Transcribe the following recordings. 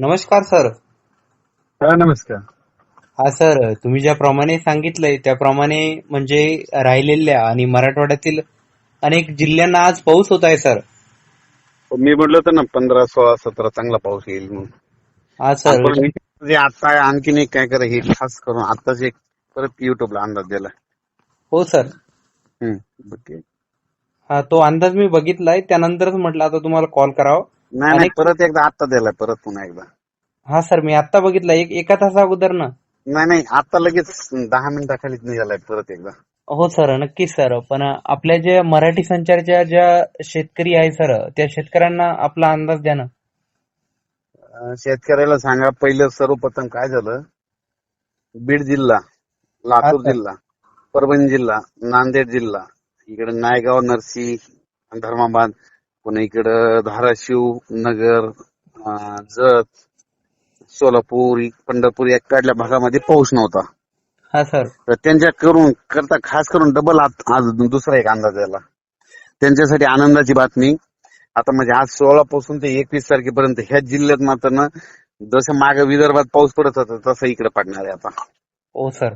नमस्कार सर. हा नमस्कार. हा सर तुम्ही ज्याप्रमाणे सांगितलंय त्याप्रमाणे म्हणजे राहिलेल्या आणि मराठवाड्यातील अनेक जिल्ह्यांना आज पाऊस होत आहे सर. मी म्हटलं होतं ना पंधरा सोळा सतरा चांगला पाऊस येईल म्हणून. हा सर. पण जे आता आणखीन एक काय करा हे खास करून आताच एक परत युट्यूबला अंदाज दिला. हो सर. हम्म, बघ की. हा तो अंदाज मी बघितलाय त्यानंतरच म्हटलं आता तुम्हाला कॉल करावा. नाही नाही परत एकदा आता दिलाय परत पुन्हा एकदा. हा सर मी आता बघितला एक एका तासा अगोदर ना? नाही नाही आता लगेच दहा मिनिटाखाली निघालाय परत एकदा. हो सर नक्कीच सर पण आपल्या ज्या मराठी संचारच्या ज्या शेतकरी आहे सर त्या शेतकऱ्यांना आपला अंदाज द्या ना. शेतकऱ्याला सांगा पहिलं सर्वप्रथम काय झालं? बीड जिल्हा लातूर. जिल्हा परभणी जिल्हा नांदेड जिल्हा इकडे नायगाव नरसी धर्माबाद पुन्हा इकडं धाराशिव नगर अं, जत सोलापूर पंढरपूर या कडल्या भागामध्ये पाऊस नव्हता. हा सर. तर त्यांच्या करून करता खास करून डबल आज दुसरा एक अंदाज आला त्यांच्यासाठी आनंदाची बातमी. आता म्हणजे आज सोळा पासून ते एकवीस तारखेपर्यंत ह्या जिल्ह्यात मात्र ना जसं मागे विदर्भात पाऊस पडत होता तसं इकडे पडणार आहे आता. हो सर.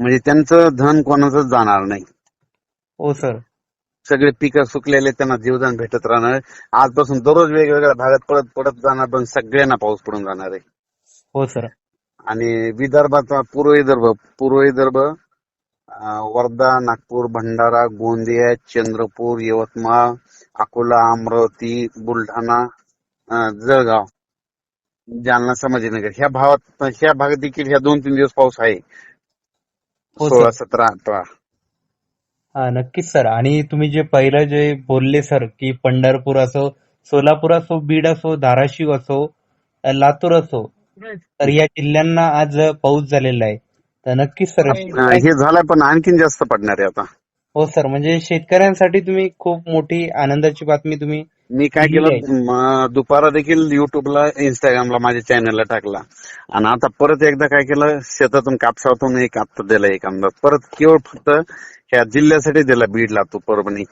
म्हणजे त्यांचं धन कोणाचंच जाणार नाही. हो सर. सगळे पिकं सुकलेले त्यांना जीवदान भेटत राहणार. आजपासून दररोज वेगवेगळ्या भागात पडत पडत जाणार पण सगळ्यांना पाऊस पडून जाणार आहे. हो सर. आणि विदर्भाचा पूर्व विदर्भ पूर्व विदर्भ वर्धा नागपूर भंडारा गोंदिया चंद्रपूर यवतमाळ अकोला अमरावती बुलढाणा जळगाव जालना संभाजीनगर ह्या भागात ह्या भागात देखील ह्या दोन तीन दिवस पाऊस आहे. हो, सोळा. सतरा अठरा. हा नक्कीच सर. आणि तुम्ही जे पहिलं जे बोलले सर की पंढरपूर असो सोलापूर असो बीड असो धाराशिव असो अ, लातूर असो तर या जिल्ह्यांना आज पाऊस झालेला आहे. तर नक्कीच सर हे झालं पण आणखीन जास्त पडणार आहे आता. हो सर म्हणजे शेतकऱ्यांसाठी तुम्ही खूप मोठी आनंदाची बातमी तुम्ही मी काय दिली केलं म, दुपारा देखील युट्यूबला इंस्टाग्रामला माझ्या चॅनलला टाकला. आणि आता परत एकदा काय केलं शेतातून कापसातून एक आत्ता दिला एक अंदाज. परत केवळ फक्त ह्या जिल्ह्यासाठी दिला बीड लातूर परभणी.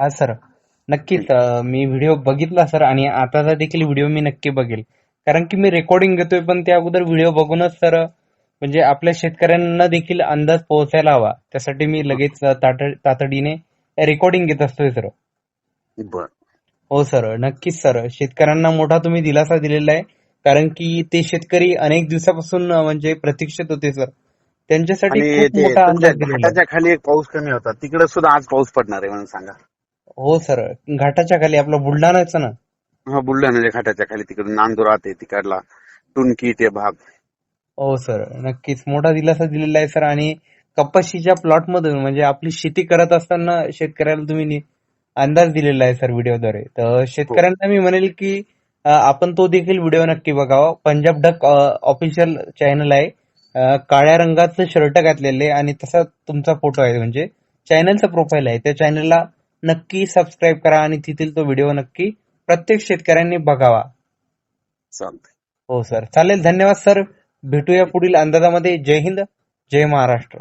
हा सर. नक्कीच अ, मी व्हिडिओ बघितला सर आणि आताचा देखील व्हिडिओ मी नक्की बघेल. कारण की मी रेकॉर्डिंग घेतोय पण त्या अगोदर व्हिडिओ बघूनच सर म्हणजे आपल्या शेतकऱ्यांना देखील अंदाज पोहोचायला हवा. त्यासाठी मी लगेच अ, तातड- तातडीने रेकॉर्डिंग घेत असतोय सर. बर. हो सर. नक्कीच सर. शेतकऱ्यांना मोठा तुम्ही दिलासा दिलेला आहे. कारण की ते शेतकरी अनेक दिवसापासून अ, म्हणजे प्रतीक्षित होते सर. त्यांच्यासाठी आणि खूप ते मोठा तुमच्या अंदाज दिलेला आहे. घाटाच्या खाली एक पाऊस कमी होता. तिकडे सुद्धा आज पाऊस पडणार आहे म्हणून सांगा. हो सर. घाटाच्या खाली आपला बुलढाणाच ना. हा बुलढाण्याच्या घाटाच्या खाली तिकडे नांदुरात आहे तिकडला. टुनकी ते भाग. हो सर. नक्कीच. मोठा दिलासा दिलेला आहे सर. आणि कपाशीच्या प्लॉट मधून म्हणजे आपली शेती करत असताना शेतकऱ्याला तुम्ही नि- अंदाज दिलेला आहे सर व्हिडिओद्वारे. तर शेतकऱ्यांना मी म्हणेल की अ, आपण तो देखील व्हिडिओ नक्की बघावा. पंजाब डक ऑफिशियल चॅनल आहे. काळ्या रंगाचं शर्ट घातलेले आणि तसा तुमचा फोटो आहे. म्हणजे चॅनलचा प्रोफाईल आहे. त्या चॅनलला नक्की सबस्क्राईब करा आणि तिथील तो व्हिडिओ नक्की प्रत्येक शेतकऱ्यांनी बघावा. हो सर चालेल. धन्यवाद सर भेटूया पुढील अंदाजामध्ये. जय हिंद. जय महाराष्ट्र.